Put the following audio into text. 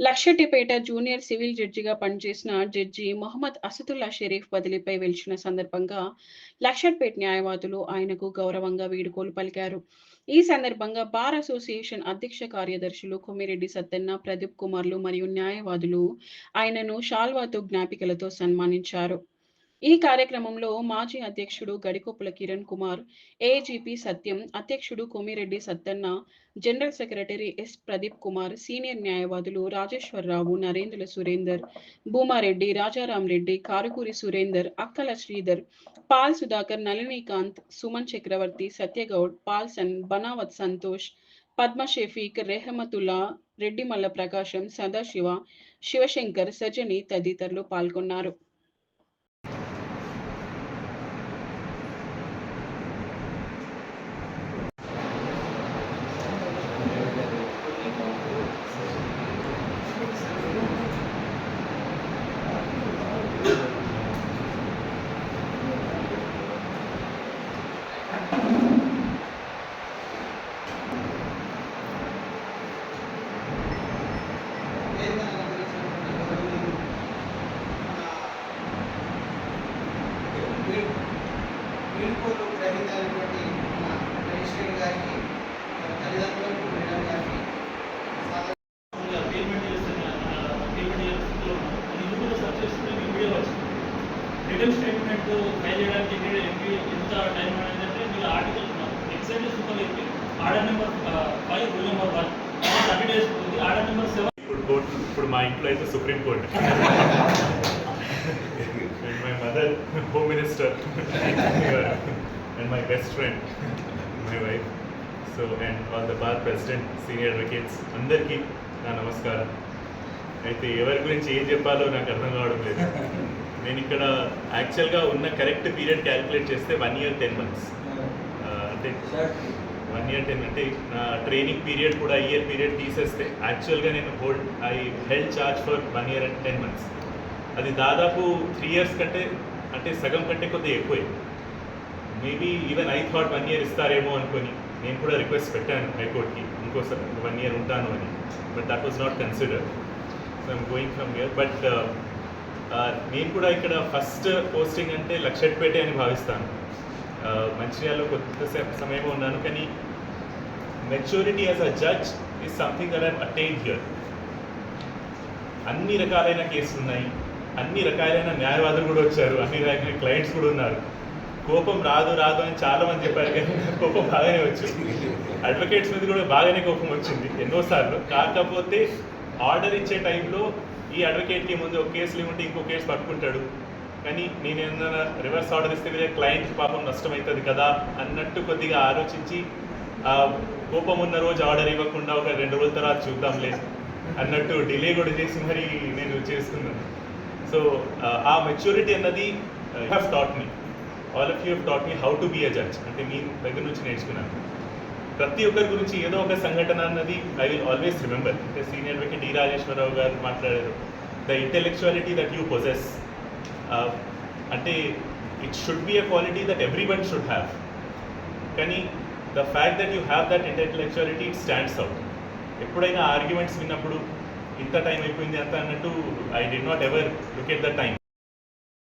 Luxettipet junior civil జడ్జిగా పనిచేసిన judge Mohammed Asadullah Sharif బదిలీపై వెలిచిన సందర్భంగా లక్షట్పేట్ న్యాయవాదులు ఆయనకు గౌరవంగా వీడుకోలు పలికారు. ఈ సందర్భంగా బార్ అసోసియేషన్ అధ్యక్ష కార్యదర్శులు కొమ్మిరెడ్డి సత్తన్న ప్రదీప్ కుమార్లు మరియు న్యాయవాదులు ఆయనను షాల్వాతో జ్ఞాపికలతో సన్మానించారు. ఈ కార్యక్రమంలో మాజీ అధ్యక్షుడు గడికొప్పుల కిరణ్ కుమార్ ఏజీపీ సత్యం అధ్యక్షుడు Komireddy Sattanna general secretary S Pradeep Kumar senior న్యాయవాదులు రాజేశ్వరరావు నరేంద్ర సురేందర్ భూమారెడ్డి రాజారాం రెడ్డి కారుకూరి సురేందర్ అక్కల శ్రీధర్ పాల్ సుధాకర్ నళినీకాంత్ సుమన్ చక్రవర్తి సత్యగౌడ్ పాల్సన్ బనావత్ సంతోష్ పద్మ షెఫీక్ రెహమతుల్లా రెడ్డిమల్ల ప్రకాశం సదాశివ శివశంకర్ సజని తదితరులు పాల్గొన్నారు. యూట్యూబ్లో సెర్చ్ చేస్తుంటే మీ వీడియో వచ్చింది రిటర్న్ స్టేట్మెంట్ ఫైల్ చేయడానికి ఎన్ని ఎన్ని ఎంత టైం అనేది అంటే మీరు ఆర్టికల్ ఎగ్జాక్ట్లీ సూపర్ చెప్పి order number five rule number one thirty days ఉంది ఆర్డర్ నెంబర్ సెవెన్ ఇప్పుడు కోర్టు ఇప్పుడు మా ఇంట్లో అయితే supreme court and my mother home minister and my best friend my wife so and all the bar president senior advocates అందరికీ నా నమస్కారం. అయితే ఎవరి గురించి ఏం చెప్పాలో నాకు అర్థం కావడం లేదు. నేను ఇక్కడ యాక్చువల్గా ఉన్న కరెక్ట్ పీరియడ్ క్యాలిక్యులేట్ చేస్తే వన్ ఇయర్ టెన్ మంత్స్ అంటే వన్ ఇయర్ టెన్ అంటే నా ట్రైనింగ్ పీరియడ్ కూడా ఇయర్ పీరియడ్ తీసేస్తే యాక్చువల్గా నేను hold I held charge for one year and ten months అది దాదాపు త్రీ ఇయర్స్ కంటే అంటే సగం కంటే కొద్దిగా ఎక్కువే. Maybe even I thought one year ఇస్తారేమో అనుకొని నేను కూడా రిక్వెస్ట్ పెట్టాను హైకోర్ట్కి ఇంకోసారి వన్ ఇయర్ ఉంటాను అని. But that was not consider so I'm going from year but నేను కూడా ఇక్కడ ఫస్ట్ పోస్టింగ్ అంటే లక్షట్పేటే అని భావిస్తాను. Uh, మంచిర్యాలలో కొత్త సమయం ఉన్నాను కానీ maturity as a judge is something that I'm attain here అన్ని రకాలైన కేసులు ఉన్నాయి అన్ని రకాలైన న్యాయవాదులు కూడా వచ్చారు అన్ని రకాలైన క్లయింట్స్ కూడా ఉన్నారు. కోపం రాదు రాదు అని చాలా మంది చెప్పారు కానీ కోపం బాగానే వచ్చింది అడ్వకేట్స్ మీద కూడా బాగానే కోపం వచ్చింది ఎన్నోసార్లు. కాకపోతే ఆర్డర్ ఇచ్చే టైంలో ఈ అడ్వకేట్కి ముందు ఒక కేసులు ఇవ్వండి ఇంకో కేసు పట్టుకుంటాడు. కానీ నేను ఏదైనా రివర్స్ ఆర్డర్ ఇస్తే వేరే క్లయింట్ పాపం నష్టమవుతుంది కదా అన్నట్టు కొద్దిగా ఆలోచించి ఆ కోపం ఉన్న రోజు ఆర్డర్ ఇవ్వకుండా ఒక రెండు రోజుల తర్వాత చూద్దాంలే అన్నట్టు డిలే కూడా చేసి మరి నేను చేస్తున్నాను సో ఆ మెచ్యూరిటీ అన్నది have thought me all of you taught me how to be a judge అంటే మీ దగ్గర నుంచి నేర్చుకున్నాను. ప్రతి ఒక్కరి గురించి ఏదో ఒక సంఘటన అన్నది ఐ విల్ ఆల్వేస్ రిమెంబర్ అంటే senior advocate D Rajeshwara Rao garu మాట్లాడారు. The intellectuality that you possess అంటే it should be a quality that every one should have కానీ the fact that you have that intellectuality it stands out ఎప్పుడైనా arguments విన్నప్పుడు ఇంత time అయిపోయింది అంత అన్నట్టు I did not ever look at the time